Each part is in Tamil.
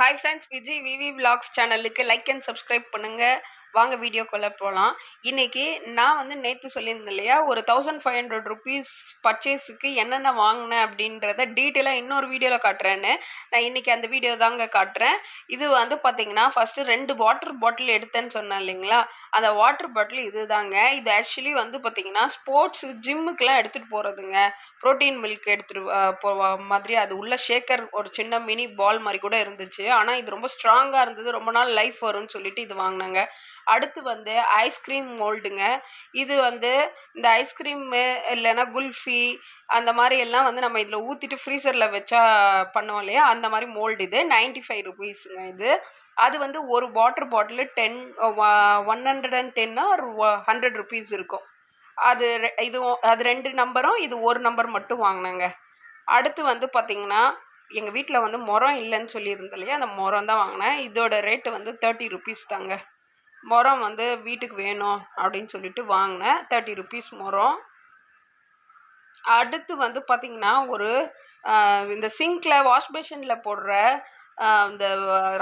Hi friends Vijay VV vlogs சேனலுக்கு லைக் அண்ட் சப்ஸ்கிரைப் பண்ணுங்கள் வாங்க வீடியோக்குள்ளே போகலாம் இன்றைக்கி நான் வந்து நேற்று சொல்லியிருந்தேன் இல்லையா ஒரு தௌசண்ட் ஃபைவ் ஹண்ட்ரட் ருபீஸ் பர்ச்சேஸுக்கு என்னென்ன வாங்கினேன் அப்படின்றத டீட்டெயிலாக இன்னொரு வீடியோவில் காட்டுறேன்னு. நான் இன்றைக்கி அந்த வீடியோ தாங்க காட்டுறேன். இது வந்து பார்த்திங்கன்னா ஃபஸ்ட்டு ரெண்டு வாட்டர் பாட்டில் எடுத்தேன்னு சொன்னேன் இல்லைங்களா? அந்த வாட்டர் பாட்டில் இது தாங்க இது ஆக்சுவலி வந்து பார்த்திங்கன்னா ஸ்போர்ட்ஸ் ஜிம்முக்கெலாம் எடுத்துகிட்டு போகிறதுங்க ப்ரோட்டீன் மில்க் எடுத்துகிட்டு போ மாதிரி அது உள்ள ஷேக்கர் ஒரு சின்ன மினி பால் மாதிரி கூட இருந்துச்சு. ஆனால் இது ரொம்ப ஸ்ட்ராங்காக இருந்தது. ரொம்ப நாள் லைஃப் வரும்னு சொல்லிட்டு இது வாங்கினாங்க. அடுத்து வந்து ஐஸ்கிரீம் மோல்டுங்க இது வந்து இந்த ஐஸ்கிரீமு இல்லைன்னா குல்ஃபி அந்த மாதிரி எல்லாம் வந்து நம்ம இதில் ஊற்றிட்டு ஃப்ரீசரில் வச்சா பண்ணுவோம் இல்லையா? அந்த மாதிரி மோல்டு இது. நைன்ட்டி ஃபைவ் ருபீஸுங்க இது. அது வந்து ஒரு water bottle ten one hundred and டென்னா ஒரு ஹண்ட்ரட் ருபீஸ் இருக்கும். அது இதுவும் அது ரெண்டு நம்பரும் இது ஒரு நம்பர் மட்டும் வாங்கினாங்க. அடுத்து வந்து பார்த்தீங்கன்னா எங்கள் வீட்டில் வந்து முறம் இல்லைன்னு சொல்லியிருந்தேன் இல்லையா? அந்த முறம் தான் வாங்கினேன். இதோட ரேட்டு வந்து தேர்ட்டி ருபீஸ் தாங்க. முறம் வந்து வீட்டுக்கு வேணும் அப்படின்னு சொல்லிட்டு வாங்கினேன். தேர்ட்டி ருபீஸ் முறம் அடுத்து வந்து பார்த்திங்கன்னா ஒரு இந்த சிங்கில் வாஷ் பேஷனில் போடுற இந்த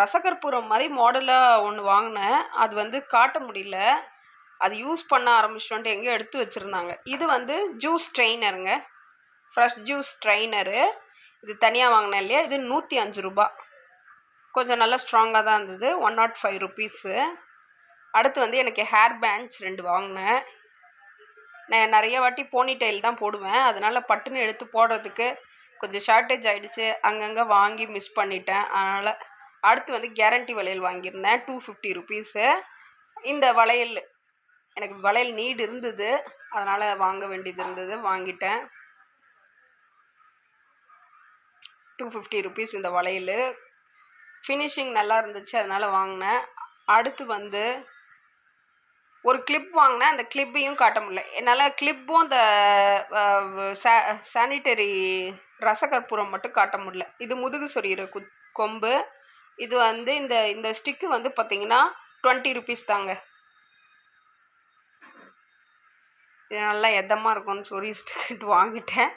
ரசகற்பூரம் மாதிரி மாடலாக ஒன்று வாங்கினேன். அது வந்து காட்ட முடியல. அது யூஸ் பண்ண ஆரம்பிச்சோன்ட்டு எங்கேயோ எடுத்து வச்சுருந்தாங்க. இது வந்து ஜூஸ் ட்ரெயினருங்க ஃப்ரெஷ் ஜூஸ் ட்ரெயினரு இது தனியாக வாங்கினேன் இல்லையா? இது நூற்றி அஞ்சு ரூபா கொஞ்சம் நல்லா ஸ்ட்ராங்காக தான் இருந்தது. ஒன் நாட் ஃபைவ் ருபீஸு அடுத்து வந்து எனக்கு ஹேர் பேண்ட்ஸ் ரெண்டு வாங்கினேன். நான் நிறைய வாட்டி போனி டைல் தான் போடுவேன். அதனால் பட்டுன்னு எடுத்து போடுறதுக்கு கொஞ்சம் ஷார்ட்டேஜ் ஆகிடுச்சு அங்கங்கே வாங்கி மிஸ் பண்ணிட்டேன். அதனால் அடுத்து வந்து கேரண்டி வளையல் வாங்கியிருந்தேன். டூ ஃபிஃப்டி ருபீஸு இந்த வளையல் எனக்கு வளையல் நீடு இருந்தது. அதனால் வாங்க வேண்டியது இருந்தது. வாங்கிட்டேன். டூ ஃபிஃப்டி ருபீஸ் இந்த வளையல். ஃபினிஷிங் நல்லா இருந்துச்சு. அதனால் வாங்கினேன். அடுத்து வந்து ஒரு கிளிப் வாங்கினேன் அந்த கிளிப்பையும் காட்ட முடியல. என்னால் கிளிப்பும் அந்த சானிட்டரி ரசகற்பூரம் மட்டும் காட்ட முடியல. இது முதுகு சொரியிற கு கொம்பு. இது வந்து இந்த இந்த ஸ்டிக்கு வந்து பார்த்தீங்கன்னா டுவெண்ட்டி ருபீஸ் தாங்க. இது நல்லா எதமாக இருக்கும்னு சொல்லி ஸ்டிக் வாங்கிட்டேன்.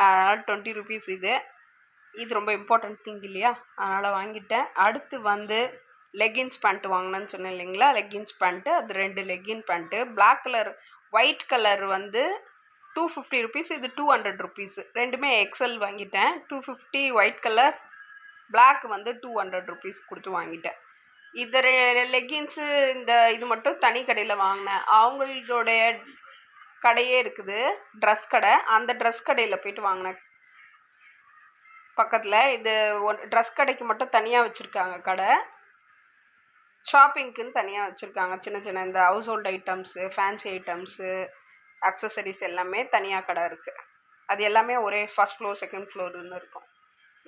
அதனால் டுவெண்ட்டி ருபீஸ் இது. இது ரொம்ப இம்பார்ட்டன்ட் திங் இல்லையா? அதனால் வாங்கிட்டேன். அடுத்து வந்து லெகின்ஸ் பேண்ட் வாங்கினேன்னு சொன்னேன் இல்லைங்களா? லெகின்ஸ் பேண்ட்டு அது ரெண்டு legging pant black colour white colour வந்து டூ ஃபிஃப்டி ருபீஸ் இது டூ ஹண்ட்ரட் ருபீஸ் ரெண்டுமே எக்ஸல் வாங்கிட்டேன். Two fifty white colour black வந்து டூ ஹண்ட்ரட் ருபீஸ் கொடுத்து வாங்கிட்டேன். இது லெகின்ஸு இந்த இது மட்டும் தனி கடையில் வாங்கினேன். அவங்களுடைய கடையே இருக்குது ட்ரெஸ் கடை. அந்த ட்ரெஸ் கடையில் போயிட்டு வாங்கினேன். பக்கத்தில் இது ஒன் ட்ரெஸ் கடைக்கு மட்டும் தனியாக வச்சுருக்காங்க கடை. ஷாப்பிங்க்குன்னு தனியாக வச்சுருக்காங்க. சின்ன சின்ன இந்த house hold items fancy items accessories எல்லாமே தனியாக கடை இருக்குது அது எல்லாமே ஒரே ஃபஸ்ட் ஃப்ளோர் செகண்ட் ஃப்ளோர்னு இருக்கும்.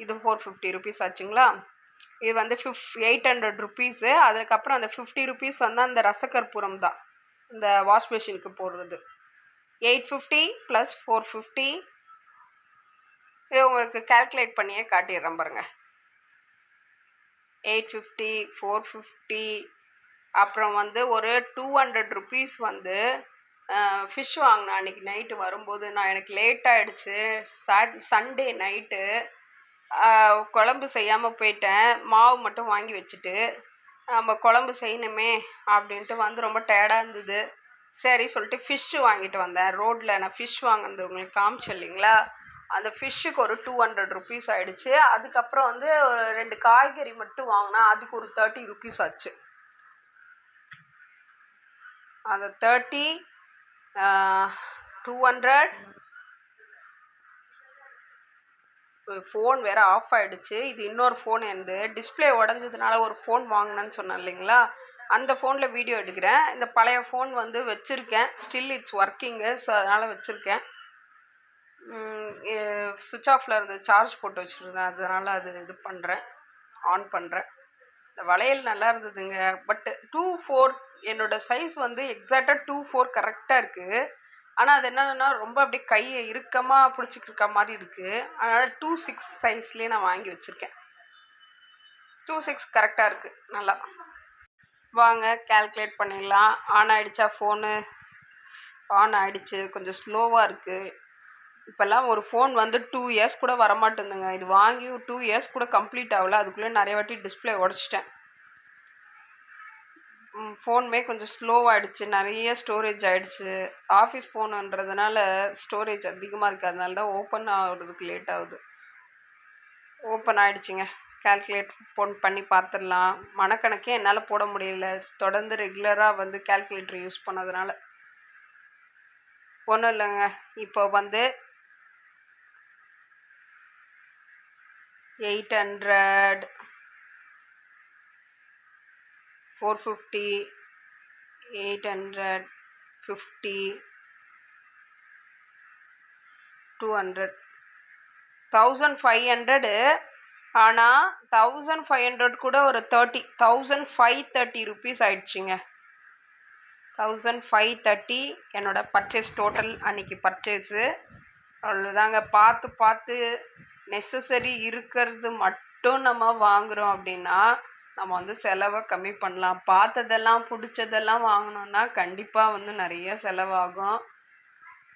இது ஃபோர் ஃபிஃப்டி ருபீஸ் ஆச்சுங்களா? இது வந்து ஃபிஃப் எயிட் ஹண்ட்ரட் ருபீஸு அதுக்கப்புறம் அந்த ஃபிஃப்டி ருபீஸ் வந்து அந்த ரசகற்பூரம் தான். இந்த வாஷ் மிஷினுக்கு போடுறது. Eight fifty plus four fifty இது உங்களுக்கு கால்குலேட் பண்ணியே காட்டிடுறேன் பாருங்கள் எயிட் ஃபிஃப்டி ஃபோர் ஃபிஃப்டி அப்புறம் வந்து ஒரு டூ ஹண்ட்ரட் ருபீஸ் வந்து ஃபிஷ் வாங்கினேன் அன்றைக்கி நைட்டு வரும்போது. நான் எனக்கு லேட் ஆகிடுச்சு சாட் சண்டே நைட்டு குழம்பு செய்யாமல் போயிட்டேன். மாவு மட்டும் வாங்கி வச்சுட்டு நம்ம குழம்பு செய்யணுமே அப்படின்ட்டு வந்து ரொம்ப டயர்டாக இருந்தது. சரி சொல்லிட்டு ஃபிஷ்ஷு வாங்கிட்டு வந்தேன். ரோட்டில் நான் ஃபிஷ் வாங்கினது உங்களுக்கு காமிச்சு இல்லைங்களா? அந்த ஃபிஷ்ஷுக்கு ஒரு டூ ஹண்ட்ரட் ருபீஸ் ஆகிடுச்சு அதுக்கப்புறம் வந்து ஒரு ரெண்டு காய்கறி மட்டும் வாங்கினா அதுக்கு ஒரு தேர்ட்டி ருபீஸ் ஆச்சு. அந்த தேர்ட்டி டூ ஹண்ட்ரட் ஃபோன் வேறு ஆஃப் ஆகிடுச்சு இது இன்னொரு ஃபோன் இருந்து டிஸ்ப்ளே உடஞ்சதுனால ஒரு ஃபோன் வாங்கினேன்னு சொன்னேன் இல்லைங்களா? அந்த ஃபோனில் வீடியோ எடுக்கிறேன். இந்த பழைய ஃபோன் வந்து வச்சுருக்கேன். ஸ்டில் இட்ஸ் ஒர்க்கிங்கு ஸோ அதனால் வச்சுருக்கேன். சுவிட்ச் ஆஃபில் இருந்து சார்ஜ் போட்டு வச்சுருந்தேன் அதனால் அது இது பண்ணுறேன் ஆன் பண்ணுறேன் இந்த வளையல் நல்லா இருந்ததுங்க. பட் டூ ஃபோர் என்னோட சைஸ் வந்து எக்ஸாக்டாக டூ ஃபோர் கரெக்டாக இருக்குது ஆனால் அது என்னன்னா ரொம்ப அப்படியே கையை இறுக்கமாக பிடிச்சிக்கிருக்க மாதிரி இருக்குது அதனால் டூ சிக்ஸ் சைஸ்லேயே நான் வாங்கி வச்சுருக்கேன். டூ சிக்ஸ் கரெக்டாக இருக்குது நல்லா. வாங்க கேல்குலேட் பண்ணிடலாம். ஆன் ஆகிடுச்சா ஃபோனு ஆன் ஆகிடுச்சு கொஞ்சம் ஸ்லோவாக இருக்குது இப்போல்லாம் ஒரு ஃபோன் வந்து டூ இயர்ஸ் கூட வரமாட்டேங்குதுங்க. இது வாங்கி டூ இயர்ஸ் கூட கம்ப்ளீட் ஆகல. அதுக்குள்ளே நிறைய வாட்டி டிஸ்பிளே உடச்சிட்டேன். ஃபோனுமே கொஞ்சம் ஸ்லோவாகிடுச்சு நிறைய ஸ்டோரேஜ் ஆகிடுச்சு ஆஃபீஸ் ஃபோனுன்றதுனால ஸ்டோரேஜ் அதிகமாக இருக்குது அதனால தான் ஓப்பன் ஆகிறதுக்கு லேட் ஆகுது. ஓப்பன் ஆகிடுச்சிங்க கால்குலேட் போன் பண்ணி பார்த்துடலாம். மனக்கணக்கே என்னால் போட முடியல. தொடர்ந்து ரெகுலராக வந்து கால்குலேட்டர் யூஸ் பண்ணதுனால. ஒன்றும் இல்லைங்க. இப்போ வந்து eight hundred. Four fifty. Eight hundred fifty. Two hundred. Thousand five hundred. ஆனால் தௌசண்ட் ஃபைவ் ஹண்ட்ரட் கூட ஒரு thirty. Thousand five thirty rupees ஆயிடுச்சுங்க. தௌசண்ட் ஃபைவ் தேர்ட்டி என்னோடய பர்ச்சேஸ் டோட்டல் அன்றைக்கி பர்ச்சேஸு. அவ்வளோதாங்க பார்த்து பார்த்து நெசசரி இருக்கிறது மட்டும் நம்ம வாங்குகிறோம் அப்படின்னா நம்ம வந்து செலவை கம்மி பண்ணலாம். பார்த்ததெல்லாம் பிடிச்சதெல்லாம் வாங்கினோன்னா கண்டிப்பாக வந்து நிறைய செலவாகும்.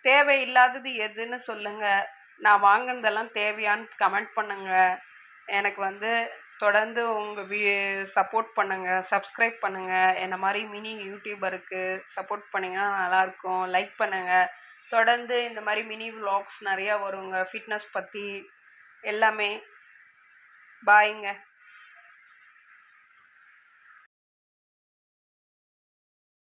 தேவையில்லாதது எதுன்னு சொல்லுங்கள் நான் வாங்கினதெல்லாம் தேவையான்னு கமெண்ட் பண்ணுங்கள் எனக்கு வந்து தொடர்ந்து உங்கள் வீ சப்போர்ட் பண்ணுங்கள் சப்ஸ்கிரைப் பண்ணுங்கள் என்ன மாதிரி மினி யூடியூபருக்கு சப்போர்ட் பண்ணிங்கன்னா நல்லாயிருக்கும் லைக் பண்ணுங்கள் தொடர்ந்து இந்த மாதிரி மினி விலாக்ஸ் நிறையா வருங்க. ஃபிட்னஸ் பற்றி எல்லாமே. பாய்ங்க